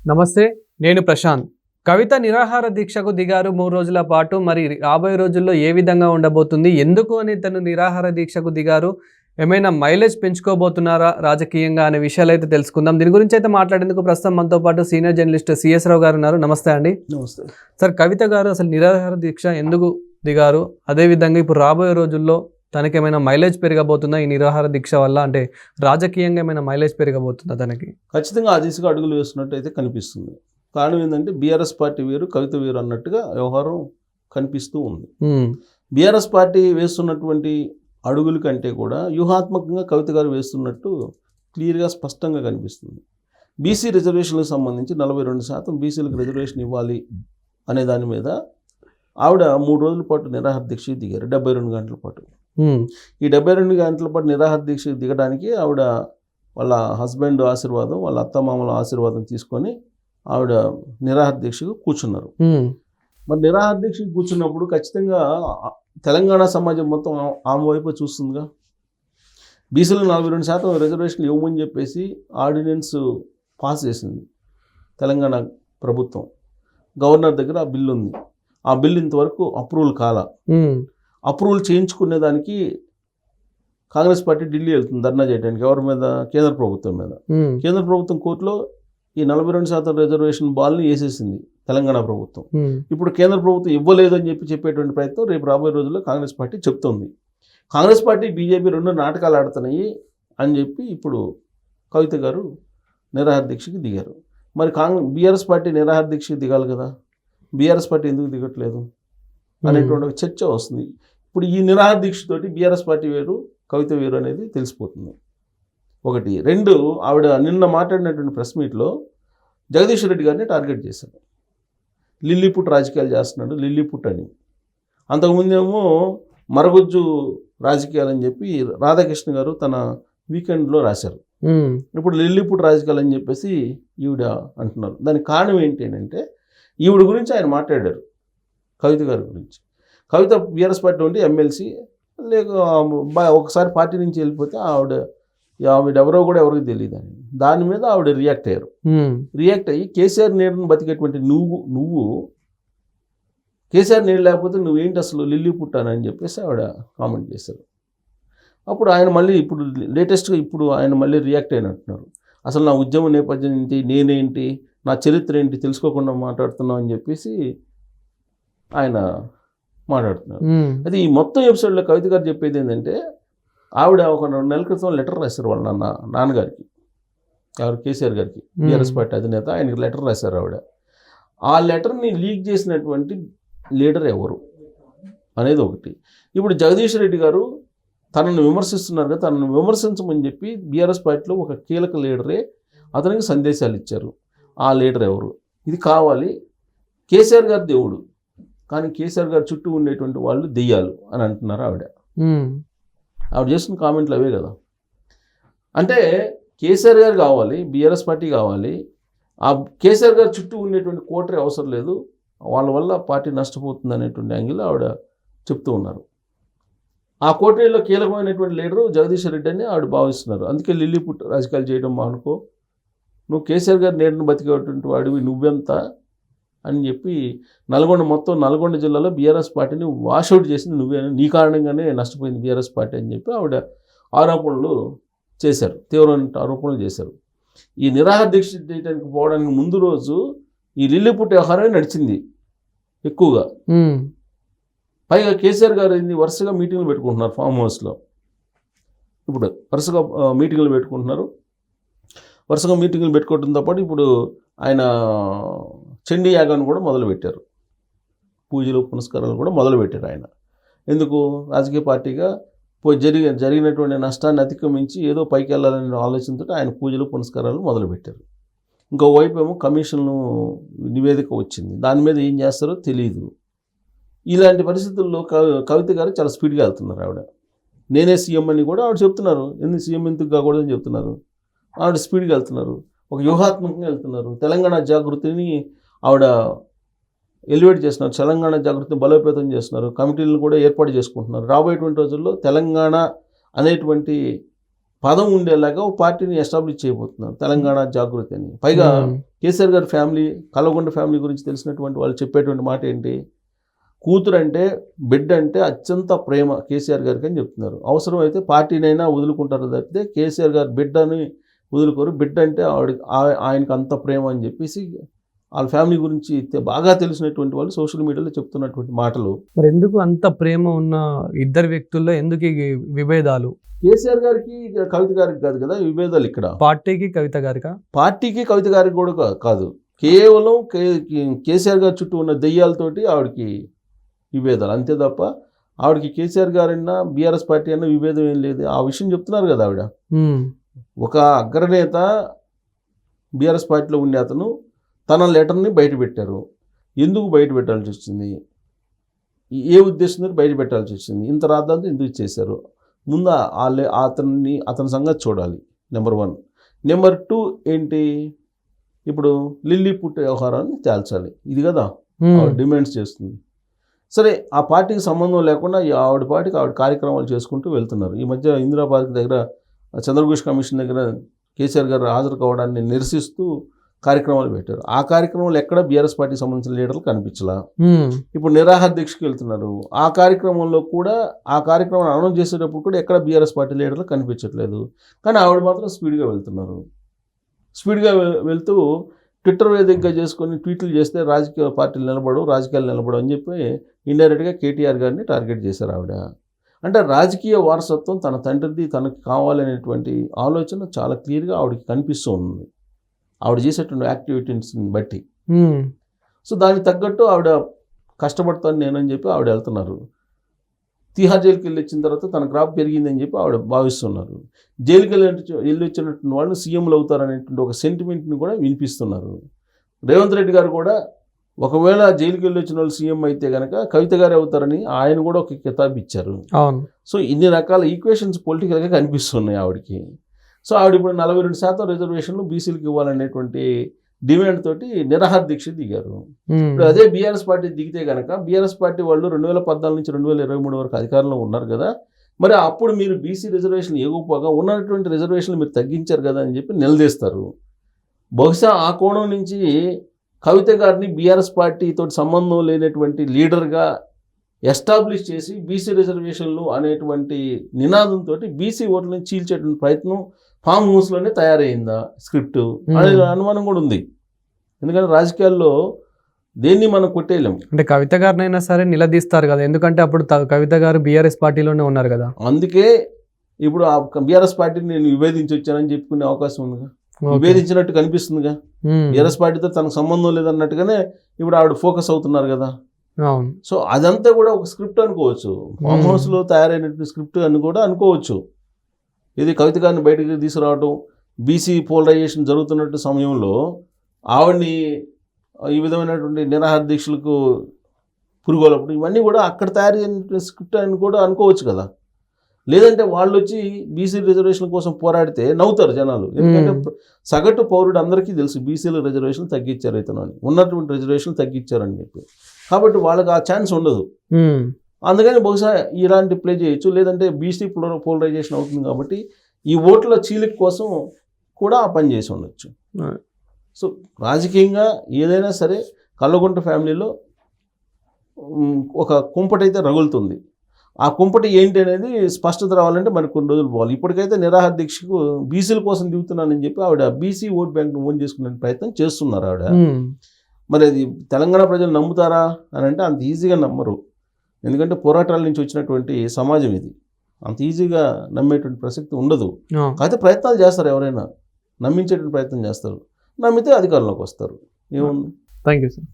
నమస్తే నేను ప్రశాంత్. కవిత నిరాహార దీక్షకు దిగారు మూడు రోజుల పాటు. మరి రాబోయే రోజుల్లో ఏ విధంగా ఉండబోతుంది? ఎందుకు అని తను నిరాహార దీక్షకు దిగారు? ఏమైనా మైలేజ్ పెంచుకోబోతున్నారా రాజకీయంగా అనే విషయాలు అయితే తెలుసుకుందాం. దీని గురించి అయితే మాట్లాడేందుకు ప్రస్తుతం మనతో పాటు సీనియర్ జర్నలిస్ట్ సిఎస్ రావు గారు ఉన్నారు. నమస్తే అండి. నమస్తే. సార్ కవిత గారు అసలు నిరాహార దీక్ష ఎందుకు దిగారు? అదేవిధంగా ఇప్పుడు రాబోయే రోజుల్లో తనకి ఏమైనా మైలేజ్ పెరగబోతుందా? ఈ నిరాహార దీక్ష వల్ల అంటే రాజకీయంగా ఏమైనా మైలేజ్ పెరగబోతుందా తనకి? ఖచ్చితంగా ఆ దిశగా అడుగులు వేస్తున్నట్టు అయితే కనిపిస్తుంది. కారణం ఏంటంటే బీఆర్ఎస్ పార్టీ వేరు కవిత వేరు అన్నట్టుగా వ్యవహారం కనిపిస్తూ ఉంది. బీఆర్ఎస్ పార్టీ వేస్తున్నటువంటి అడుగుల కంటే కూడా వ్యూహాత్మకంగా కవిత గారు వేస్తున్నట్టు క్లియర్గా స్పష్టంగా కనిపిస్తుంది. బీసీ రిజర్వేషన్లకు సంబంధించి నలభై రెండు శాతం బీసీలకు రిజర్వేషన్ ఇవ్వాలి అనే దాని మీద ఆవిడ మూడు రోజుల పాటు నిరాహార దీక్ష దిగారు డెబ్బై రెండు గంటల పాటు. ఈ డెబ్బై రెండు గంటల పాటు నిరాహార దీక్ష దిగడానికి ఆవిడ వాళ్ళ హస్బెండ్ ఆశీర్వాదం వాళ్ళ అత్తమామల ఆశీర్వాదం తీసుకొని ఆవిడ నిరాహార దీక్షకు కూర్చున్నారు. మరి నిరాహార దీక్షకు కూర్చున్నప్పుడు ఖచ్చితంగా తెలంగాణ సమాజం మొత్తం ఆమె వైపు చూస్తుందిగా. బీసీలు నలభై రెండు శాతం రిజర్వేషన్ ఇవ్వమని చెప్పేసి ఆర్డినెన్స్ పాస్ చేసింది తెలంగాణ ప్రభుత్వం. గవర్నర్ దగ్గర ఆ బిల్లు ఉంది ఆ బిల్లు ఇంతవరకు అప్రూవల్ కాల. అప్రూవల్ చేయించుకునే దానికి కాంగ్రెస్ పార్టీ ఢిల్లీ వెళ్తుంది ధర్నా చేయడానికి ఎవరి మీద? కేంద్ర ప్రభుత్వం మీద. కేంద్ర ప్రభుత్వం కోర్టులో ఈ నలభై రెండు శాతం రిజర్వేషన్ బాల్ని వేసేసింది తెలంగాణ ప్రభుత్వం. ఇప్పుడు కేంద్ర ప్రభుత్వం ఇవ్వలేదు అని చెప్పి చెప్పేటువంటి ప్రయత్నం రేపు రాబోయే రోజుల్లో కాంగ్రెస్ పార్టీ చెప్తుంది. కాంగ్రెస్ పార్టీ బీజేపీ రెండు నాటకాలు ఆడుతున్నాయి అని చెప్పి ఇప్పుడు కవిత గారు నిరాహార దీక్షకి దిగారు. మరి కాంగ్రెస్ బీఆర్ఎస్ పార్టీ నిరాహార దీక్షకి దిగాలి కదా? బీఆర్ఎస్ పార్టీ ఎందుకు దిగట్లేదు? అనేటువంటి ఒక చర్చ వస్తుంది. ఇప్పుడు ఈ నిరాహార దీక్షతోటి బీఆర్ఎస్ పార్టీ వేరు కవిత వేరు అనేది తెలిసిపోతుంది. ఒకటి. రెండు ఆవిడ నిన్న మాట్లాడినటువంటి ప్రెస్ మీట్లో జగదీష్ రెడ్డి గారిని టార్గెట్ చేశారు. లిల్లీపుట్ రాజకీయాలు చేస్తున్నాడు లిల్లీపుట్ అని. అంతకుముందేమో మరగుజ్జు రాజకీయాలు అని చెప్పి రాధాకృష్ణ గారు తన వీకెండ్లో రాశారు. ఇప్పుడు లిల్లీపుట్ రాజకీయాలు అని చెప్పేసి ఈవిడ అంటున్నారు. దానికి కారణం ఏంటి అంటే ఈవిడ గురించి ఆయన మాట్లాడారు. కవిత గారి గురించి. కవిత బీఆర్ఎస్ పార్టీ ఉంటే ఎమ్మెల్సీ లేక బా- ఒకసారి పార్టీ నుంచి వెళ్ళిపోతే ఆవిడ ఆవిడ ఎవరో కూడా ఎవరికి తెలియదు అని. దాని మీద ఆవిడ రియాక్ట్ అయ్యారు. రియాక్ట్ అయ్యి కేసీఆర్ నీడను బతికేటువంటి నువ్వు నువ్వు కేసీఆర్ నీళ్ళు లేకపోతే నువ్వేంటి అసలు లిల్లీ పుట్టానని చెప్పేసి ఆవిడ కామెంట్ చేశారు. అప్పుడు ఆయన మళ్ళీ ఇప్పుడు లేటెస్ట్గా ఇప్పుడు ఆయన మళ్ళీ రియాక్ట్ అయినట్టున్నారు. అసలు నా ఉద్యమ నేపథ్యం ఏంటి నేనేంటి నా చరిత్ర ఏంటి తెలుసుకోకుండా మాట్లాడుతున్నావు అని చెప్పేసి ఆయన మాట్లాడుతున్నారు. అది ఈ మొత్తం ఎపిసోడ్లో కవిత గారు చెప్పేది ఏంటంటే ఆవిడ ఒక రెండు నెలల క్రితం లెటర్ రాశారు వాళ్ళ నాన్న నాన్నగారికి ఎవరు కేసీఆర్ గారికి బీఆర్ఎస్ పార్టీ అధినేత ఆయనకి లెటర్ రాశారు ఆవిడ. ఆ లెటర్ని లీక్ చేసినటువంటి లీడర్ ఎవరు అనేది ఒకటి. ఇప్పుడు జగదీష్ రెడ్డి గారు తనను విమర్శిస్తున్నారు కదా తనను విమర్శించమని చెప్పి బీఆర్ఎస్ పార్టీలో ఒక కీలక లీడరే అతనికి సందేశాలు ఇచ్చారు. ఆ లీడర్ ఎవరు? ఇది కావాలి. కేసీఆర్ గారు దేవుడు. కానీ కేసీఆర్ గారు చుట్టూ ఉండేటువంటి వాళ్ళు దెయ్యాలు అని అంటున్నారు ఆవిడ. ఆవిడ చేసిన కామెంట్లు అవే కదా. అంటే కేసీఆర్ గారు కావాలి బీఆర్ఎస్ పార్టీ కావాలి ఆ కేసీఆర్ గారు చుట్టూ ఉండేటువంటి కోటరీ అవసరం లేదు వాళ్ళ వల్ల పార్టీ నష్టపోతుంది అనేటువంటి యాంగిల్ ఆవిడ చెప్తూ ఉన్నారు. ఆ కోటరీలో కీలకమైనటువంటి లీడరు జగదీష్ రెడ్డి అని ఆవిడ భావిస్తున్నారు. అందుకే లిల్లీ పుట్ రాజకీయాలు చేయడం మానుకో. నువ్వు కేసీఆర్ గారి నీడను బతికేటువంటి వాడివి నువ్వెంత అని చెప్పి నల్గొండ మొత్తం నల్గొండ జిల్లాలో బీఆర్ఎస్ పార్టీని వాషౌట్ చేసింది నువ్వే నీ కారణంగానే నష్టపోయింది బీఆర్ఎస్ పార్టీ అని చెప్పి ఆవిడ ఆరోపణలు చేశారు తీవ్రమైన ఆరోపణలు చేశారు. ఈ నిరాహార దీక్ష చేయడానికి పోవడానికి ముందు రోజు ఈ లిల్లిపుట్ వ్యవహారమే నడిచింది ఎక్కువగా. పైగా కేసీఆర్ గారు ఏంది వరుసగా మీటింగ్లు పెట్టుకుంటున్నారు ఫామ్ హౌస్లో. ఇప్పుడు వరుసగా మీటింగ్లు పెట్టుకుంటున్నారు. వరుసగా మీటింగ్లు పెట్టుకోవడంతో పాటు ఇప్పుడు ఆయన చండీ యాగాన్ని కూడా మొదలుపెట్టారు. పూజలు పునస్కారాలు కూడా మొదలుపెట్టారు ఆయన. ఎందుకు? రాజకీయ పార్టీగా జరిగి జరిగినటువంటి నష్టాన్ని అతిక్రమించి ఏదో పైకి వెళ్ళాలనే ఆలోచనతో ఆయన పూజలు పునస్కారాలు మొదలుపెట్టారు. ఇంకోవైపు ఏమో కమిషన్ను నివేదిక వచ్చింది. దాని మీద ఏం చేస్తారో తెలియదు ఇలాంటి పరిస్థితుల్లో కవి- కవిత గారు చాలా స్పీడ్గా వెళ్తున్నారు ఆవిడ. నేనే సీఎం అని కూడా ఆవిడ చెప్తున్నారు. ఎందుకు సీఎం ఎందుకు కాకూడదని చెప్తున్నారు. ఆవిడ స్పీడ్గా వెళ్తున్నారు. ఒక వ్యూహాత్మకంగా వెళ్తున్నారు. తెలంగాణ జాగృతిని ఆవిడ ఎలివేట్ చేస్తున్నారు తెలంగాణ జాగృతిని బలోపేతం చేస్తున్నారు కమిటీలను కూడా ఏర్పాటు చేసుకుంటున్నారు. రాబోయేటువంటి రోజుల్లో తెలంగాణ అనేటువంటి పదం ఉండేలాగా ఒక పార్టీని ఎస్టాబ్లిష్ చేయబోతున్నారు తెలంగాణ జాగృతి అని. పైగా. కేసీఆర్ గారి ఫ్యామిలీ కలగొండ ఫ్యామిలీ గురించి తెలిసినటువంటి వాళ్ళు చెప్పేటువంటి మాట ఏంటి? కూతురు అంటే బిడ్డ అంటే అత్యంత ప్రేమ కేసీఆర్ గారికి అని చెప్తున్నారు. అవసరం అయితే పార్టీనైనా వదులుకుంటారు తప్పితే కేసీఆర్ గారి బిడ్డని వదులుకోరు. బిడ్డ అంటే ఆవిడ ఆయనకు అంత ప్రేమ అని చెప్పేసి వాళ్ళ ఫ్యామిలీ గురించి బాగా తెలిసినటువంటి వాళ్ళు సోషల్ మీడియాలో చెప్తున్నటువంటి మాటలు. మరి ఎందుకు అంత ప్రేమ ఉన్న ఇద్దరు వ్యక్తుల్లో ఎందుకు ఈ విభేదాలు? కేసీఆర్ గారికి కవిత గారికి కాదు కదా విభేదాలు ఇక్కడ. పార్టీకి కవిత గారికా? పార్టీకి కవిత గారికి కూడా కాదు. కేవలం కేసీఆర్ గారి చుట్టూ ఉన్న దెయ్యాలతోటి ఆవిడకి విభేదాలు. అంతే తప్ప ఆవిడకి కేసీఆర్ గారైనా బీఆర్ఎస్ పార్టీ అన్న విభేదం ఏం లేదు. ఆ విషయం చెప్తున్నారు కదా ఆవిడ. ఒక అగ్రనేత బీఆర్ఎస్ పార్టీలో ఉండే అతను తన లెటర్ని బయట పెట్టారు. ఎందుకు బయట పెట్టాల్సి వచ్చింది? ఏ ఉద్దేశంతో బయట పెట్టాల్సి వచ్చింది? ఇంత రాద్దాంతో ఎందుకు చేశారు ముందు అతన్ని అతని సంగతి చూడాలి. Number one. నెంబర్ టూ ఏంటి? ఇప్పుడు లిల్లీ పుట్ట వ్యవహారాన్ని తేల్చాలి. ఇది కదా? డిమాండ్స్ చేస్తుంది. సరే ఆ పార్టీకి సంబంధం లేకుండా ఆవిడ పార్టీకి ఆవిడ కార్యక్రమాలు చేసుకుంటూ వెళ్తున్నారు. ఈ మధ్య ఇందిరా పార్క్ దగ్గర చంద్రఘోష్ కమిషన్ దగ్గర కేసీఆర్ గారు హాజరు కావడాన్ని నిరసిస్తూ కార్యక్రమాలు పెట్టారు. ఆ కార్యక్రమాలు ఎక్కడ బీఆర్ఎస్ పార్టీకి సంబంధించిన లీడర్లు కనిపించలా. ఇప్పుడు నిరాహార దీక్షకు వెళ్తున్నారు. ఆ కార్యక్రమంలో కూడా ఆ కార్యక్రమం అనౌన్స్ చేసేటప్పుడు కూడా ఎక్కడ బీఆర్ఎస్ పార్టీ లీడర్లు కనిపించట్లేదు. కానీ ఆవిడ మాత్రం స్పీడ్గా వెళ్తున్నారు. స్పీడ్గా వెళ్తూ ట్విట్టర్ వేదికగా చేసుకొని ట్వీట్లు చేస్తే రాజకీయ పార్టీలు నిలబడు రాజకీయాలు నిలబడు అని చెప్పి ఇండైరెక్ట్గా కేటీఆర్ గారిని టార్గెట్ చేశారు ఆవిడ. అంటే రాజకీయ వారసత్వం తన తండ్రిది తనకి కావాలనేటువంటి ఆలోచన చాలా క్లియర్గా ఆవిడకి కనిపిస్తూ ఉంది. ఆవిడ చేసేటువంటి యాక్టివిటీస్ని బట్టి. సో దానికి తగ్గట్టు ఆవిడ కష్టపడతాను నేనని చెప్పి ఆవిడ వెళ్తున్నారు. తిహార్ జైలుకి వెళ్ళి వచ్చిన తర్వాత తన క్రాప్ పెరిగిందని చెప్పి ఆవిడ భావిస్తున్నారు. జైలుకి వెళ్ళి వెళ్ళి వచ్చినటువంటి వాళ్ళు సీఎంలు అవుతారనేటువంటి ఒక సెంటిమెంట్ని కూడా వినిపిస్తున్నారు. రేవంత్ రెడ్డి గారు కూడా ఒకవేళ జైలుకి వెళ్ళి వచ్చిన వాళ్ళు సీఎం అయితే కనుక కవిత గారే అవుతారని ఆయన కూడా ఒక కితాబ్ ఇచ్చారు అవును. సో ఇన్ని రకాల ఈక్వేషన్స్ పొలిటికల్గా కనిపిస్తున్నాయి ఆవిడకి. సో ఆవిడ ఇప్పుడు నలభై రెండు శాతం రిజర్వేషన్లు బీసీలకు ఇవ్వాలనేటువంటి డిమాండ్ తోటి నిరాహార దీక్ష దిగారు. ఇప్పుడు అదే బీఆర్ఎస్ పార్టీ దిగితే కనుక బీఆర్ఎస్ పార్టీ వాళ్ళు రెండు వేల పద్నాలుగు నుంచి రెండు వేల ఇరవై మూడు వరకు అధికారంలో ఉన్నారు కదా. మరి అప్పుడు మీరు బీసీ రిజర్వేషన్ ఇవ్వకపోగా ఉన్నటువంటి రిజర్వేషన్లు మీరు తగ్గించారు కదా అని చెప్పి నిలదీస్తారు. బహుశా ఆ కోణం నుంచి కవిత గారిని బీఆర్ఎస్ పార్టీతో సంబంధం లేనటువంటి లీడర్గా ఎస్టాబ్లిష్ చేసి బీసీ రిజర్వేషన్లు అనేటువంటి నినాదంతో బీసీ ఓట్లను చీల్చేటువంటి ప్రయత్నం ఫామ్ హౌస్లోనే తయారైందా స్క్రిప్ట్ అనే అనుమానం కూడా ఉంది. ఎందుకంటే రాజకీయాల్లో దేన్ని మనం కొట్టేయలేం. అంటే కవిత గారినైనా సరే నిలదీస్తారు కదా. ఎందుకంటే అప్పుడు కవిత గారు బీఆర్ఎస్ పార్టీలోనే ఉన్నారు కదా. అందుకే ఇప్పుడు ఆ బీఆర్ఎస్ పార్టీని నేను విభేదించి వచ్చానని చెప్పుకునే అవకాశం ఉందిగా. విభేదించినట్టు కనిపిస్తుందిగా ఉమ్. బీఆర్ఎస్ పార్టీతో తనకు సంబంధం లేదన్నట్టుగానే ఇప్పుడు ఆవిడ ఫోకస్ అవుతున్నారు కదా. అవును. సో అదంతా కూడా ఒక స్క్రిప్ట్ అనుకోవచ్చు. ఫామ్. హౌస్లో తయారైనటువంటి స్క్రిప్ట్ అని కూడా అనుకోవచ్చు. ఇది కవిత గారిని బయటకు తీసుకురావడం బీసీ పోలరైజేషన్ జరుగుతున్నట్టు సమయంలో ఆవిడ్ని ఈ విధమైనటువంటి నిరాహార దీక్షలకు పురుగోలప్పుడు ఇవన్నీ కూడా అక్కడ తయారు చేసిన స్క్రిప్ట్ అని కూడా అనుకోవచ్చు కదా. లేదంటే వాళ్ళు వచ్చి బీసీ రిజర్వేషన్ కోసం పోరాడితే నవ్వుతారు జనాలు. ఎందుకంటే. సగటు పౌరుడు అందరికీ తెలుసు బీసీల రిజర్వేషన్ తగ్గించారు ఇతను అని. ఉన్నటువంటి రిజర్వేషన్ తగ్గించారని చెప్పి. కాబట్టి వాళ్ళకి ఆ ఛాన్స్ ఉండదు ఉమ్. అందుకని బహుశా ఇలాంటి ప్లే చేయొచ్చు లేదంటే బీసీ పోలరైజేషన్ అవుతుంది కాబట్టి ఈ ఓట్ల చీలిక కోసం కూడా ఆ పని చేసి ఉండొచ్చు. సో రాజకీయంగా ఏదైనా సరే కల్లగుంట ఫ్యామిలీలో ఒక కుంపటైతే రగులుతుంది ఆ కుంపటి ఏంటి అనేది స్పష్టత రావాలంటే మనకు కొన్ని రోజులు పోవాలి ఇప్పటికైతే నిరాహార దీక్షకు బీసీల కోసం దిగుతున్నానని చెప్పి ఆవిడ బీసీ ఓట్ బ్యాంక్ను ఓన్ చేసుకునే ప్రయత్నం చేస్తున్నారు ఆవిడ ఉమ్. మరి అది తెలంగాణ ప్రజలు నమ్ముతారా అని అంటే అంత ఈజీగా నమ్మరు. ఎందుకంటే పోరాటాల నుంచి వచ్చినటువంటి సమాజం ఇది. అంత ఈజీగా నమ్మేటువంటి ప్రసక్తి ఉండదు. కాకపోతే ప్రయత్నాలు చేస్తారు ఎవరైనా. నమ్మించేటువంటి ప్రయత్నం చేస్తారు. నమ్మితే అధికారంలోకి వస్తారు. ఏముంది? Thank you sir.